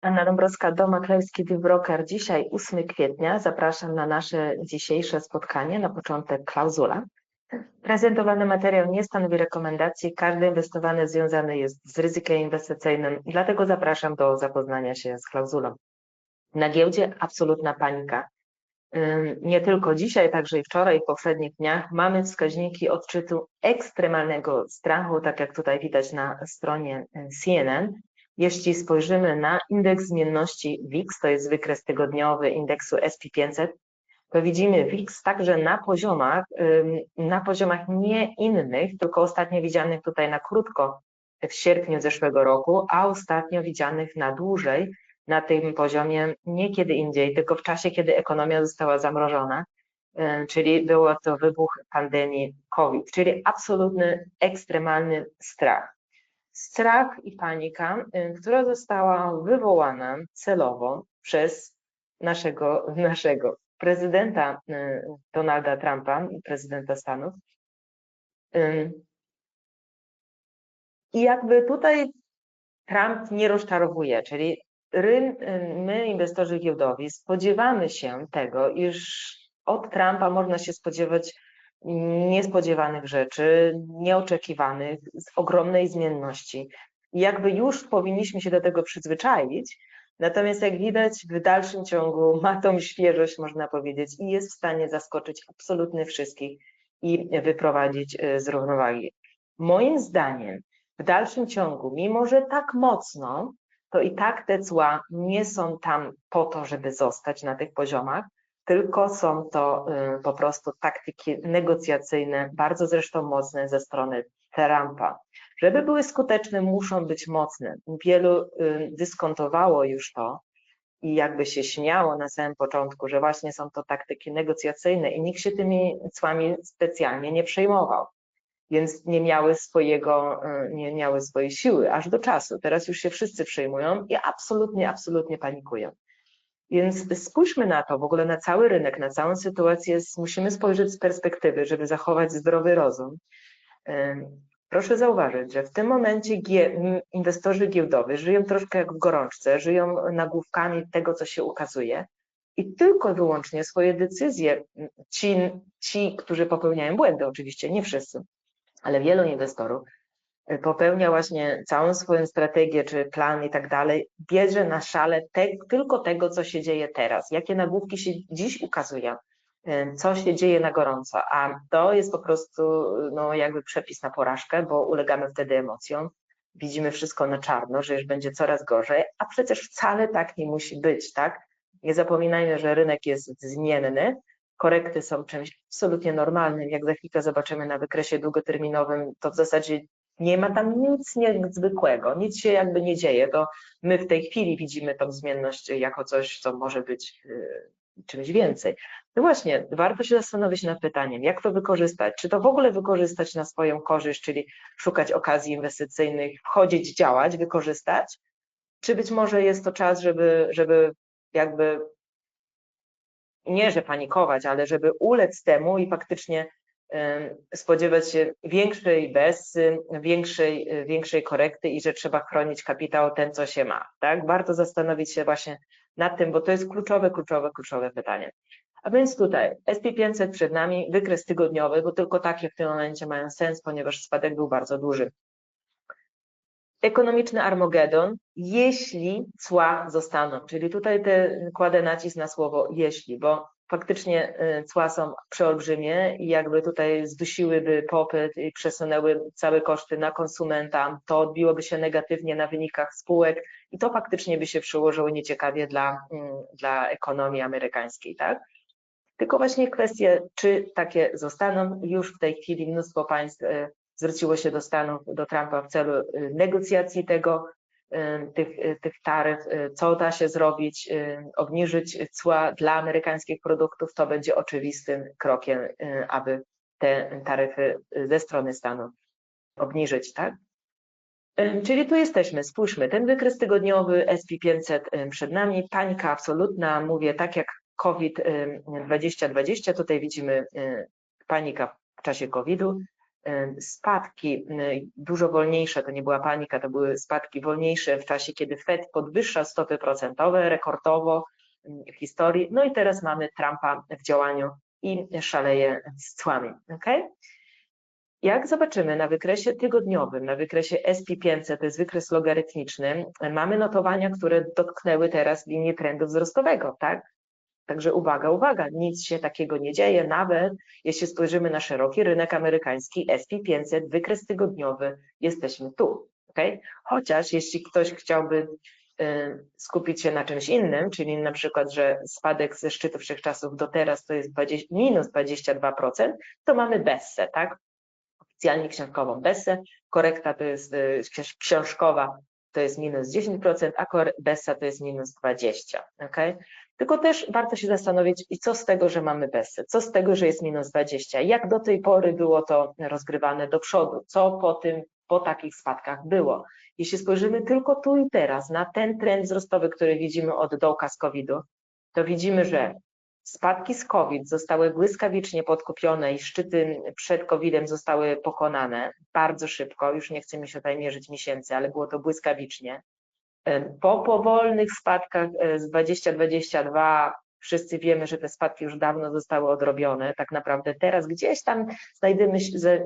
Anna Dąbrowska, Dom Maklerski Broker. Dzisiaj 8 kwietnia. Zapraszam na nasze dzisiejsze spotkanie. Na początek klauzula. Prezentowany materiał nie stanowi rekomendacji. Każdy inwestowany związany jest z ryzykiem inwestycyjnym, dlatego zapraszam do zapoznania się z klauzulą. Na giełdzie absolutna panika. Nie tylko dzisiaj, także i wczoraj, i w poprzednich dniach mamy wskaźniki odczytu ekstremalnego strachu, tak jak tutaj widać na stronie CNN. Jeśli spojrzymy na indeks zmienności WIX, to jest wykres tygodniowy indeksu SP500, to widzimy WIX także na poziomach, na poziomach nie innych, tylko ostatnio widzianych tutaj na krótko w sierpniu zeszłego roku, a ostatnio widzianych na dłużej na tym poziomie nie kiedy indziej, tylko w czasie, kiedy ekonomia została zamrożona, czyli było to wybuch pandemii COVID, czyli absolutny, ekstremalny strach. Strach i panika, która została wywołana celowo przez naszego, naszego prezydenta Donalda Trumpa, prezydenta Stanów. I jakby tutaj Trump nie rozczarowuje, czyli my, inwestorzy giełdowi, spodziewamy się tego, iż od Trumpa można się spodziewać niespodziewanych rzeczy, nieoczekiwanych, z ogromnej zmienności. Jakby już powinniśmy się do tego przyzwyczaić, natomiast jak widać w dalszym ciągu ma tą świeżość, można powiedzieć, i jest w stanie zaskoczyć absolutnie wszystkich i wyprowadzić e, z równowagi. Moim zdaniem w dalszym ciągu, mimo że tak mocno, to i tak te cła nie są tam po to, żeby zostać na tych poziomach, tylko są to y, po prostu taktyki negocjacyjne, bardzo zresztą mocne ze strony Trumpa. Żeby były skuteczne, muszą być mocne. Wielu y, dyskontowało już to i jakby się śmiało na samym początku, że właśnie są to taktyki negocjacyjne i nikt się tymi cłami specjalnie nie przejmował. Więc nie miały swojego, y, nie miały swojej siły aż do czasu. Teraz już się wszyscy przejmują i absolutnie, absolutnie panikują. Więc spójrzmy na to, w ogóle na cały rynek, na całą sytuację, musimy spojrzeć z perspektywy, żeby zachować zdrowy rozum. Proszę zauważyć, że w tym momencie inwestorzy giełdowi żyją troszkę jak w gorączce, żyją nagłówkami tego, co się ukazuje i tylko wyłącznie swoje decyzje, ci, ci, którzy popełniają błędy, oczywiście nie wszyscy, ale wielu inwestorów, popełnia właśnie całą swoją strategię czy plan i tak dalej, bierze na szale te, tylko tego, co się dzieje teraz, jakie nagłówki się dziś ukazują, co się dzieje na gorąco, a to jest po prostu no, jakby przepis na porażkę, bo ulegamy wtedy emocjom, widzimy wszystko na czarno, że już będzie coraz gorzej, a przecież wcale tak nie musi być, tak? Nie zapominajmy, że rynek jest zmienny, korekty są czymś absolutnie normalnym. Jak za chwilkę zobaczymy na wykresie długoterminowym, to w zasadzie nie ma tam nic niezwykłego, nic się jakby nie dzieje. To my w tej chwili widzimy tą zmienność jako coś, co może być y, czymś więcej. No właśnie, warto się zastanowić nad pytaniem, jak to wykorzystać? Czy to w ogóle wykorzystać na swoją korzyść, czyli szukać okazji inwestycyjnych, wchodzić, działać, wykorzystać? Czy być może jest to czas, żeby, żeby jakby nie, że panikować, ale żeby ulec temu i faktycznie spodziewać się większej bez, większej, większej korekty i że trzeba chronić kapitał ten, co się ma. Tak? Warto zastanowić się właśnie nad tym, bo to jest kluczowe, kluczowe, kluczowe pytanie. A więc tutaj SP500 przed nami, wykres tygodniowy, bo tylko takie w tym momencie mają sens, ponieważ spadek był bardzo duży. Ekonomiczny Armagedon, jeśli cła zostaną, czyli tutaj te, kładę nacisk na słowo jeśli, bo faktycznie y, cła są przeolbrzymie i jakby tutaj zdusiłyby popyt i przesunęły całe koszty na konsumenta, to odbiłoby się negatywnie na wynikach spółek i to faktycznie by się przełożyło nieciekawie dla, mm, dla ekonomii amerykańskiej, tak? Tylko właśnie kwestie, czy takie zostaną, już w tej chwili mnóstwo państw y, zwróciło się do Stanów, do Trumpa w celu y, negocjacji tego, tych, y, tych taryf, y, co da się zrobić, obniżyć cła dla amerykańskich produktów, to będzie oczywistym krokiem, aby te taryfy ze strony Stanów obniżyć, tak? Czyli tu jesteśmy, spójrzmy, ten wykres tygodniowy SP500 przed nami, panika absolutna, mówię tak jak COVID 2020, tutaj widzimy panika w czasie COVID-u, spadki dużo wolniejsze, to nie była panika, to były spadki wolniejsze w czasie, kiedy Fed podwyższa stopy procentowe rekordowo w historii. No i teraz mamy Trumpa w działaniu i szaleje z cłami. Okay? Jak zobaczymy na wykresie tygodniowym, na wykresie SP500, to jest wykres logarytmiczny, mamy notowania, które dotknęły teraz linii trendu wzrostowego, tak? Także uwaga, uwaga, nic się takiego nie dzieje, nawet jeśli spojrzymy na szeroki rynek amerykański, SP500, wykres tygodniowy, jesteśmy tu, okay? Chociaż jeśli ktoś chciałby y, skupić się na czymś innym, czyli na przykład, że spadek ze szczytu wszechczasów do teraz to jest 20, minus 22%, to mamy Bessę, tak? oficjalnie książkową Bessę, korekta to jest y, książkowa to jest minus 10%, a Bessa to jest minus 20%. Okay? Tylko też warto się zastanowić, i co z tego, że mamy Bessę, co z tego, że jest minus 20, jak do tej pory było to rozgrywane do przodu, co po tym, po takich spadkach było. Jeśli spojrzymy tylko tu i teraz na ten trend wzrostowy, który widzimy od dołka z COVID-u, to widzimy, że Spadki z COVID zostały błyskawicznie podkupione i szczyty przed COVID-em zostały pokonane bardzo szybko. Już nie chcemy się tutaj mierzyć miesięcy, ale było to błyskawicznie. Po powolnych spadkach e, z 2022 wszyscy wiemy, że te spadki już dawno zostały odrobione. Tak naprawdę teraz gdzieś tam znajdujemy,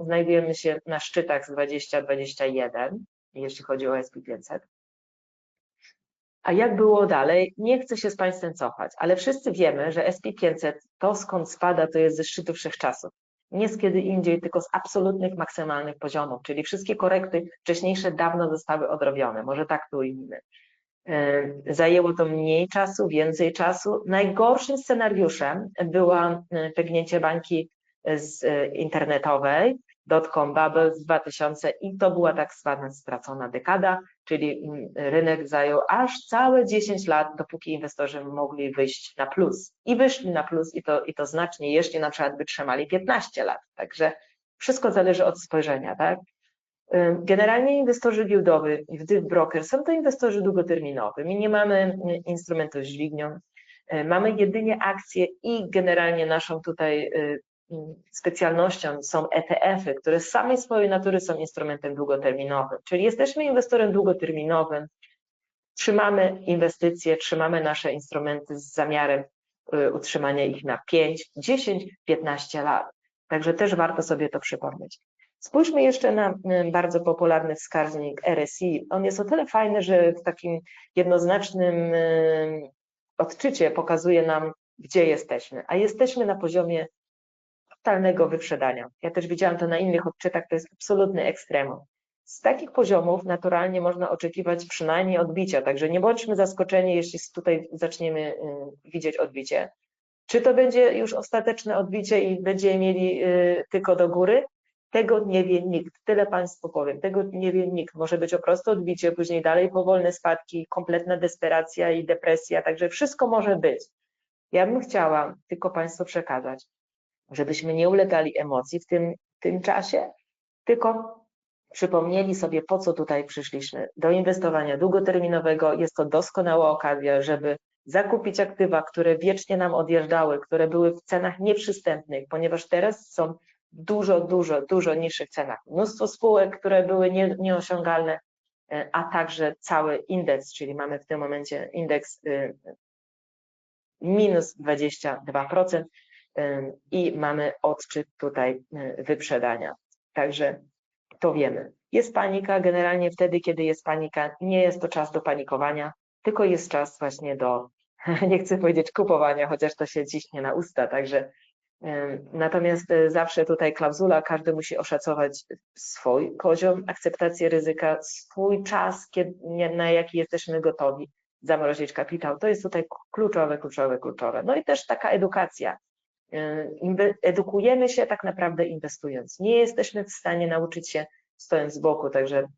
znajdujemy się na szczytach z 2021, jeśli chodzi o SP500. A jak było dalej? Nie chcę się z Państwem cofać, ale wszyscy wiemy, że SP500 to skąd spada, to jest ze szczytu wszechczasów. Nie z kiedy indziej, tylko z absolutnych maksymalnych poziomów, czyli wszystkie korekty wcześniejsze dawno zostały odrobione. Może tak to ujmijmy. E, zajęło to mniej czasu, więcej czasu. Najgorszym scenariuszem była e, pegnięcie bańki e, internetowej, dotcom bubble z 2000 i to była tak zwana stracona dekada, czyli mm, rynek zajął aż całe 10 lat, dopóki inwestorzy mogli wyjść na plus. I wyszli na plus i to, i to znacznie, jeśli na przykład wytrzymali 15 lat. Także wszystko zależy od spojrzenia, tak? Generalnie inwestorzy giełdowi, w broker są to inwestorzy długoterminowi. My nie mamy mm, instrumentów z dźwignią, mamy jedynie akcje i generalnie naszą tutaj y, specjalnością są ETF-y, które z samej swojej natury są instrumentem długoterminowym. Czyli jesteśmy inwestorem długoterminowym, trzymamy inwestycje, trzymamy nasze instrumenty z zamiarem y, utrzymania ich na 5, 10, 15 lat. Także też warto sobie to przypomnieć. Spójrzmy jeszcze na y, bardzo popularny wskaźnik RSI. On jest o tyle fajny, że w takim jednoznacznym y, odczycie pokazuje nam, gdzie jesteśmy. A jesteśmy na poziomie totalnego wyprzedania. Ja też widziałam to na innych odczytach, to jest absolutny ekstremum. Z takich poziomów naturalnie można oczekiwać przynajmniej odbicia, także nie bądźmy zaskoczeni, jeśli tutaj zaczniemy y, widzieć odbicie. Czy to będzie już ostateczne odbicie i będziemy mieli y, tylko do góry? Tego nie wie nikt. Tyle Państwu powiem. Tego nie wie nikt. Może być po prostu odbicie, później dalej powolne spadki, kompletna desperacja i depresja, także wszystko może być. Ja bym chciała tylko Państwu przekazać, żebyśmy nie ulegali emocji w tym, tym czasie, tylko przypomnieli sobie, po co tutaj przyszliśmy. Do inwestowania długoterminowego jest to doskonała okazja, żeby zakupić aktywa, które wiecznie nam odjeżdżały, które były w cenach nieprzystępnych, ponieważ teraz są dużo, dużo, dużo niższych cenach. Mnóstwo spółek, które były nie, nieosiągalne, e, a także cały indeks, czyli mamy w tym momencie indeks y, minus 22%, i mamy odczyt tutaj y, wyprzedania. Także to wiemy. Jest panika, generalnie wtedy, kiedy jest panika, nie jest to czas do panikowania, tylko jest czas właśnie do, nie chcę powiedzieć kupowania, chociaż to się ciśnie na usta, także Natomiast y, zawsze tutaj klauzula, każdy musi oszacować swój poziom akceptacji ryzyka, swój czas, kiedy, na jaki jesteśmy gotowi zamrozić kapitał. To jest tutaj kluczowe, kluczowe, kluczowe. No i też taka edukacja. E, edukujemy się tak naprawdę inwestując. Nie jesteśmy w stanie nauczyć się stojąc z boku, także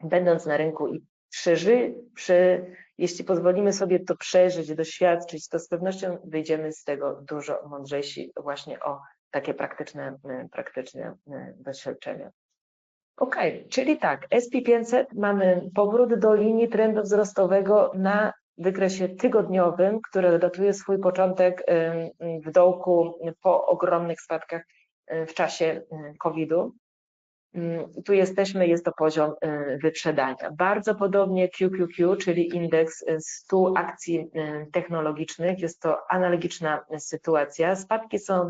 będąc na rynku i przeży, prze, jeśli pozwolimy sobie to przeżyć, doświadczyć, to z pewnością wyjdziemy z tego dużo mądrzejsi właśnie o takie praktyczne, e, praktyczne e, doświadczenia. Ok, czyli tak, SP500 mamy powrót do linii trendu wzrostowego na wykresie tygodniowym, który datuje swój początek w dołku po ogromnych spadkach w czasie COVID-u. mm, tu jesteśmy, jest to poziom wyprzedania. Bardzo podobnie QQQ, czyli indeks 100 akcji y, technologicznych, jest to analogiczna sytuacja. Spadki są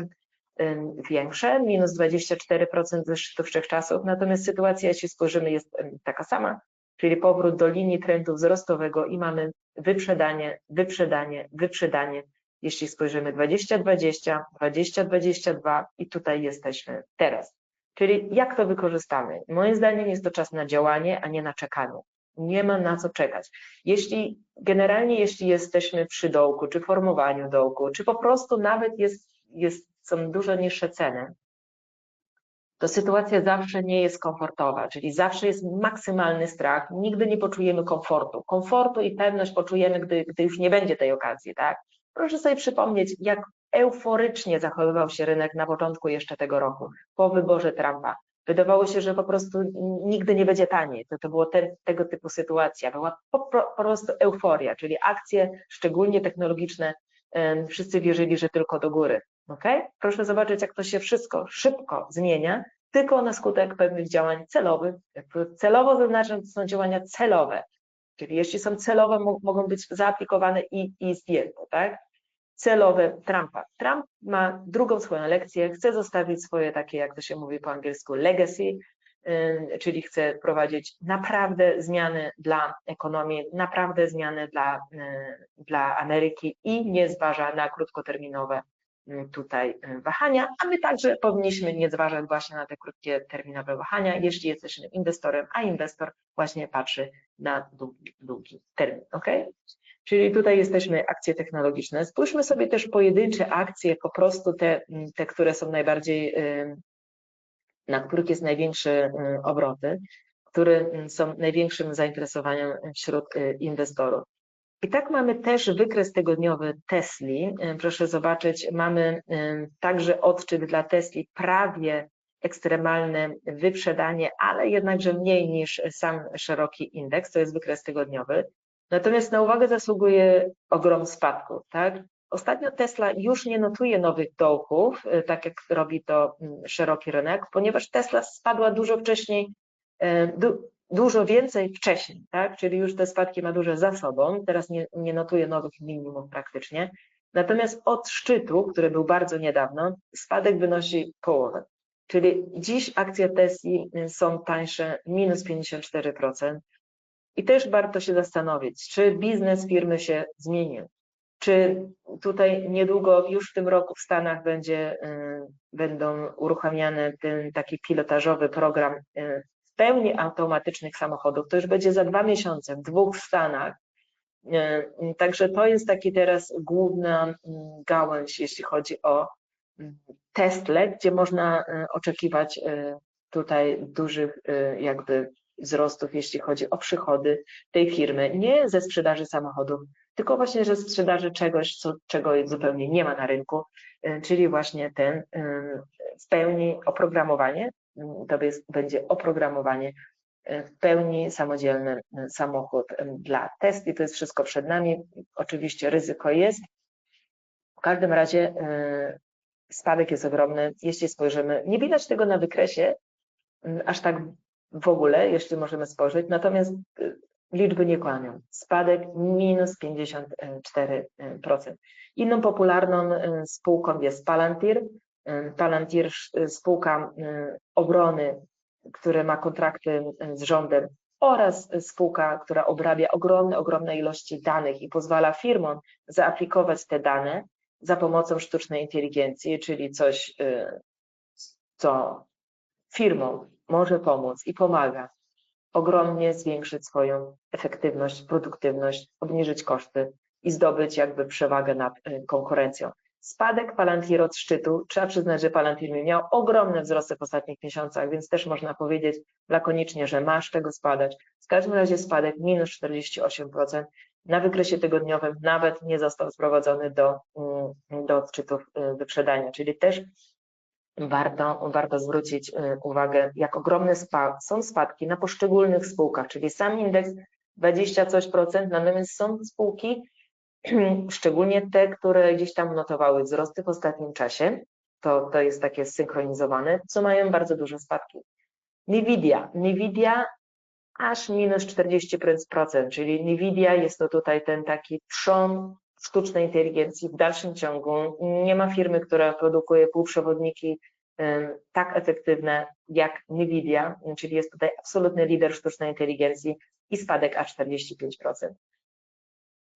większe, minus 24% ze szczytu wszechczasów, natomiast sytuacja, jeśli spojrzymy, jest taka sama, czyli powrót do linii trendu wzrostowego i mamy wyprzedanie, wyprzedanie, wyprzedanie, jeśli spojrzymy 2020, 2022 i tutaj jesteśmy teraz. Czyli jak to wykorzystamy? Moim zdaniem jest to czas na działanie, a nie na czekanie. Nie ma na co czekać. Jeśli generalnie, jeśli jesteśmy przy dołku, czy formowaniu dołku, czy po prostu nawet jest, jest, są dużo niższe ceny, to sytuacja zawsze nie jest komfortowa, czyli zawsze jest maksymalny strach, nigdy nie poczujemy komfortu. Komfortu i pewność poczujemy, gdy, gdy już nie będzie tej okazji, tak? Proszę sobie przypomnieć, jak euforycznie zachowywał się rynek na początku jeszcze tego roku, po wyborze Trumpa. Wydawało się, że po prostu nigdy nie będzie taniej. To, to było te, tego typu sytuacja. Była po, po, prostu euforia, czyli akcje, szczególnie technologiczne, wszyscy wierzyli, że tylko do góry. Okay? Proszę zobaczyć, jak to się wszystko szybko zmienia, tylko na skutek pewnych działań celowych. Celowo zaznaczam, to są działania celowe, czyli jeśli są celowe, mogą być zaaplikowane i, i zdjęte, tak? Celowe Trumpa. Trump ma drugą swoją lekcję, chce zostawić swoje takie, jak to się mówi po angielsku, legacy, czyli chce prowadzić naprawdę zmiany dla ekonomii, naprawdę zmiany dla, dla Ameryki i nie zważa na krótkoterminowe tutaj wahania, a my także powinniśmy nie zważać właśnie na te krótkie terminowe wahania, jeśli jesteśmy inwestorem, a inwestor właśnie patrzy na długi, długi termin, ok? Czyli tutaj jesteśmy akcje technologiczne. Spójrzmy sobie też pojedyncze akcje, po prostu te, te które są najbardziej na których jest największe y, obroty, które y, są największym zainteresowaniem wśród y, inwestorów. I tak mamy też wykres tygodniowy Tesli. Proszę zobaczyć, mamy także odczyt dla Tesli prawie ekstremalne wyprzedanie, ale jednakże mniej niż sam szeroki indeks, to jest wykres tygodniowy. Natomiast na uwagę zasługuje ogrom spadków, tak? Ostatnio Tesla już nie notuje nowych dołków, y, tak jak robi to mm, szeroki rynek, ponieważ Tesla spadła dużo wcześniej, y, du, dużo więcej wcześniej, tak? czyli już te spadki ma duże za sobą, teraz nie, nie notuje nowych minimum praktycznie. Natomiast od szczytu, który był bardzo niedawno, spadek wynosi połowę. Czyli dziś akcje Tesla y, są tańsze minus 54%. I też warto się zastanowić, czy biznes firmy się zmienił. Czy tutaj niedługo, już w tym roku w Stanach będzie, y, będą uruchamiane ten taki pilotażowy program y, w pełni automatycznych samochodów. To już będzie za dwa miesiące w dwóch Stanach. Y, także to jest taki teraz główna gałąź, jeśli chodzi o Tesla, gdzie można oczekiwać tutaj dużych jakby wzrostów, jeśli chodzi o przychody tej firmy, nie ze sprzedaży samochodów, tylko właśnie ze sprzedaży czegoś, co, czego zupełnie nie ma na rynku, y, czyli właśnie ten y, w pełni oprogramowanie, y, to jest, będzie oprogramowanie w pełni samodzielny samochód dla test i to jest wszystko przed nami. Oczywiście ryzyko jest. W każdym razie spadek jest ogromny. Jeśli spojrzymy, nie widać tego na wykresie aż tak w ogóle, jeśli możemy spojrzeć, natomiast liczby nie kłamią. Spadek minus 54%. Inną popularną y, spółką jest Palantir. Y, Palantir spółka obrony, która ma kontrakty z rządem oraz spółka, która obrabia ogromne, ogromne ilości danych i pozwala firmom zaaplikować te dane za pomocą sztucznej inteligencji, czyli coś, co firmom może pomóc i pomaga ogromnie zwiększyć swoją efektywność, produktywność, obniżyć koszty i zdobyć jakby przewagę nad y, konkurencją. Spadek Palantir od szczytu, trzeba przyznać, że Palantir miał ogromne wzrosty w ostatnich miesiącach, więc też można powiedzieć lakonicznie, że masz tego spadać. W każdym razie spadek minus 48%. Na wykresie tygodniowym nawet nie został sprowadzony do, mm, do odczytów y, wyprzedania, czyli też warto, warto zwrócić y, uwagę, jak ogromne spa są spadki na poszczególnych spółkach, czyli sam indeks 20 coś procent, natomiast są spółki, szczególnie te, które gdzieś tam notowały wzrosty w ostatnim czasie, to, to jest takie zsynchronizowane, co mają bardzo duże spadki. Nvidia. Nvidia aż minus 40%, czyli Nvidia jest to tutaj ten taki trzon sztucznej inteligencji w dalszym ciągu. Nie ma firmy, która produkuje półprzewodniki tak efektywne jak Nvidia, czyli jest tutaj absolutny lider sztucznej inteligencji i spadek aż 45%.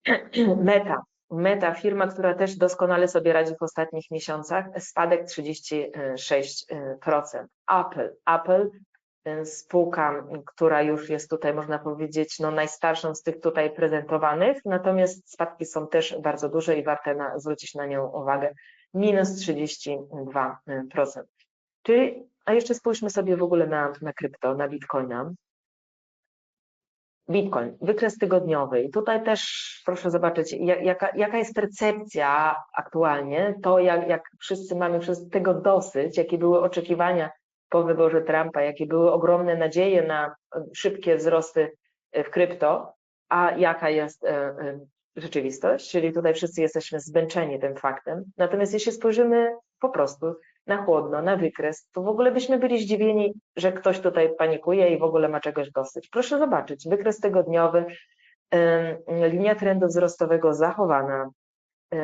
Meta. Meta, firma, która też doskonale sobie radzi w ostatnich miesiącach, spadek 36%. Apple. Apple, spółka, która już jest tutaj, można powiedzieć, no najstarszą z tych tutaj prezentowanych, natomiast spadki są też bardzo duże i warte na, zwrócić na nią uwagę. Minus 32%. Czyli, a jeszcze spójrzmy sobie w ogóle na, na krypto, na Bitcoina. Bitcoin, wykres tygodniowy. I tutaj też proszę zobaczyć, jaka, jaka jest percepcja aktualnie, to jak, jak wszyscy mamy przez tego dosyć, jakie były oczekiwania po wyborze Trumpa, jakie były ogromne nadzieje na szybkie wzrosty w krypto, a jaka jest e, e, rzeczywistość, czyli tutaj wszyscy jesteśmy zmęczeni tym faktem. Natomiast jeśli spojrzymy po prostu na chłodno, na wykres, to w ogóle byśmy byli zdziwieni, że ktoś tutaj panikuje i w ogóle ma czegoś dosyć. Proszę zobaczyć, wykres tygodniowy, linia trendu wzrostowego zachowana.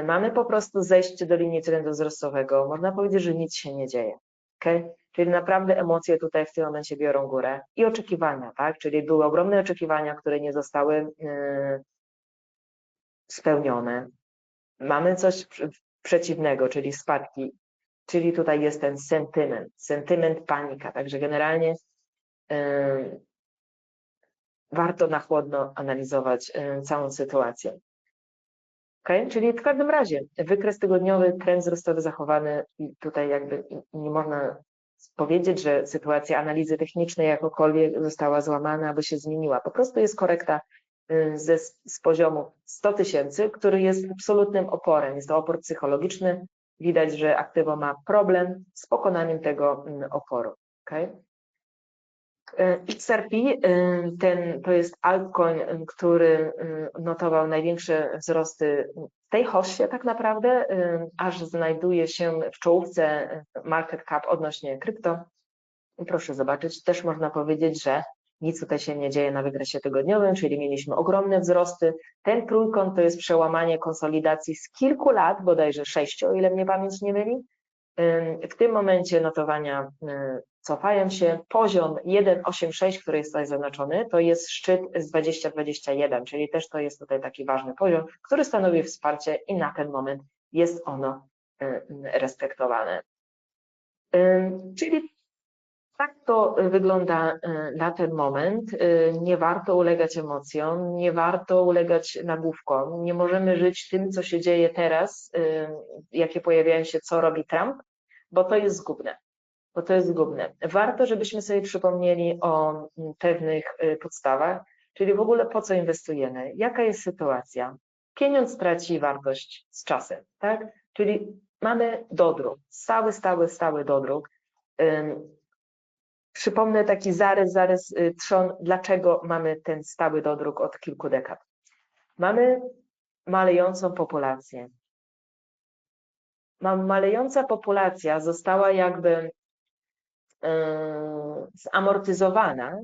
Mamy po prostu zejście do linii trendu wzrostowego. Można powiedzieć, że nic się nie dzieje. Okay? Czyli naprawdę emocje tutaj w tym momencie biorą górę i oczekiwania, tak? Czyli były ogromne oczekiwania, które nie zostały spełnione. Mamy coś przeciwnego, czyli spadki czyli tutaj jest ten sentyment, sentyment panika. Także generalnie yy, warto na chłodno analizować yy, całą sytuację. Okay? Czyli w każdym razie wykres tygodniowy, trend wzrostowy zachowany i tutaj jakby nie można powiedzieć, że sytuacja analizy technicznej jakokolwiek została złamana albo się zmieniła. Po prostu jest korekta y, ze, z poziomu 100 tysięcy, który jest absolutnym oporem. Jest to opór psychologiczny, widać, że aktywo ma problem z pokonaniem tego mm, oporu. Okay? E, XRP y, ten, to jest altcoin, y, który y, notował największe wzrosty w tej hoście tak naprawdę, aż znajduje się w czołówce market cap odnośnie krypto. Proszę zobaczyć, też można powiedzieć, że nic tutaj się nie dzieje na wykresie tygodniowym, czyli mieliśmy ogromne wzrosty. Ten trójkąt to jest przełamanie konsolidacji z kilku lat, bodajże sześciu, o ile mnie pamięć nie myli. W tym momencie notowania cofają się. Poziom 1,86, który jest tutaj zaznaczony, to jest szczyt z 2021, czyli też to jest tutaj taki ważny poziom, który stanowi wsparcie i na ten moment jest ono respektowane. Czyli tak to wygląda e, na ten moment. Nie warto ulegać emocjom, nie warto ulegać nagłówkom. Nie możemy żyć tym, co się dzieje teraz, jakie pojawiają się, co robi Trump, bo to jest zgubne. Bo to jest zgubne. Warto, żebyśmy sobie przypomnieli o pewnych podstawach, czyli w ogóle po co inwestujemy, jaka jest sytuacja. Pieniądz traci wartość z czasem, tak? Czyli mamy dodruk, stały, stały, stały dodruk Przypomnę taki zarys, zarys y, trzon, dlaczego mamy ten stały dodruk od kilku dekad. Mamy malejącą populację. Malejąca populacja została jakby zamortyzowana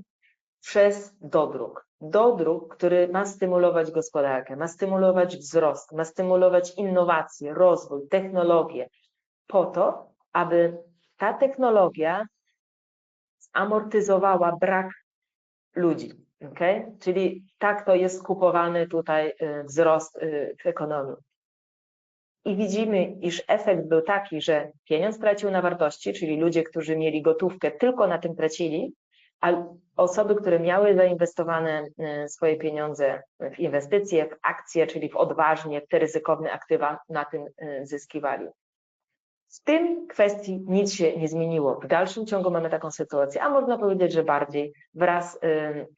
przez dodruk. Dodruk, który ma stymulować gospodarkę, ma stymulować wzrost, ma stymulować innowacje, rozwój, technologię, po to, aby ta technologia amortyzowała brak ludzi. Okay? Czyli tak to jest kupowany tutaj y, wzrost y, w ekonomii. I widzimy, iż efekt był taki, że pieniądz tracił na wartości, czyli ludzie, którzy mieli gotówkę, tylko na tym tracili, a osoby, które miały zainwestowane y, swoje pieniądze w inwestycje, w akcje, czyli w odważnie, w te ryzykowne aktywa, na tym zyskiwali. W tym kwestii nic się nie zmieniło. W dalszym ciągu mamy taką sytuację, a można powiedzieć, że bardziej wraz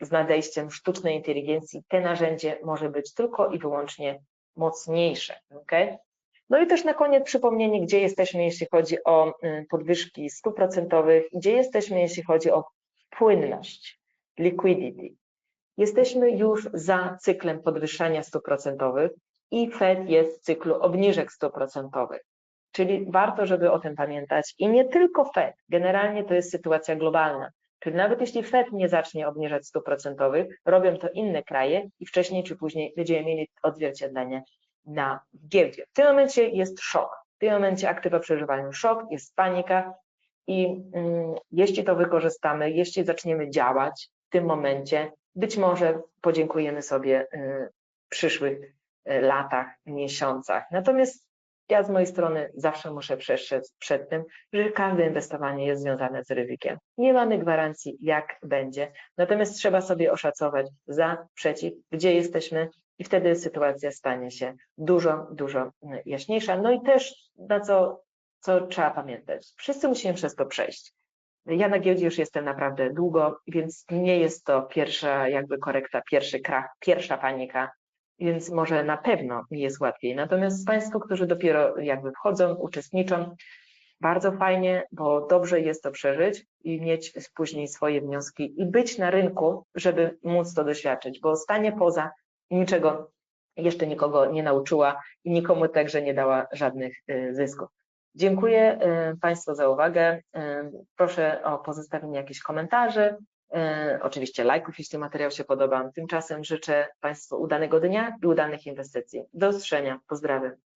z nadejściem sztucznej inteligencji te narzędzie może być tylko i wyłącznie mocniejsze. Okay? No i też na koniec przypomnienie, gdzie jesteśmy, jeśli chodzi o podwyżki stóp procentowych, gdzie jesteśmy, jeśli chodzi o płynność, liquidity. Jesteśmy już za cyklem podwyższania stóp procentowych i Fed jest w cyklu obniżek stóp procentowych. Czyli warto, żeby o tym pamiętać. I nie tylko Fed, generalnie to jest sytuacja globalna. Czyli nawet jeśli Fed nie zacznie obniżać stóp procentowych, robią to inne kraje i wcześniej czy później będziemy mieli odzwierciedlenie na giełdzie. W tym momencie jest szok. W tym momencie aktywa przeżywają szok, jest panika i mm, jeśli to wykorzystamy, jeśli zaczniemy działać w tym momencie, być może podziękujemy sobie y, w przyszłych y, latach, miesiącach. Natomiast ja z mojej strony zawsze muszę przestrzec przed tym, że każde inwestowanie jest związane z ryzykiem. Nie mamy gwarancji, jak będzie, natomiast trzeba sobie oszacować za, przeciw, gdzie jesteśmy i wtedy sytuacja stanie się dużo, dużo jaśniejsza. No i też na co, co trzeba pamiętać. Wszyscy musimy przez to przejść. Ja na giełdzie już jestem naprawdę długo, więc nie jest to pierwsza jakby korekta, pierwszy krach, pierwsza panika, więc może na pewno mi jest łatwiej. Natomiast Państwo, którzy dopiero jakby wchodzą, uczestniczą, bardzo fajnie, bo dobrze jest to przeżyć i mieć później swoje wnioski i być na rynku, żeby móc to doświadczyć, bo stanie poza niczego jeszcze nikogo nie nauczyła i nikomu także nie dała żadnych y, zysków. Dziękuję y, Państwu za uwagę. Y, proszę o pozostawienie jakichś komentarzy, oczywiście lajków, jeśli materiał się podoba. Tymczasem życzę Państwu udanego dnia i udanych inwestycji. Do usłyszenia. Pozdrawiam.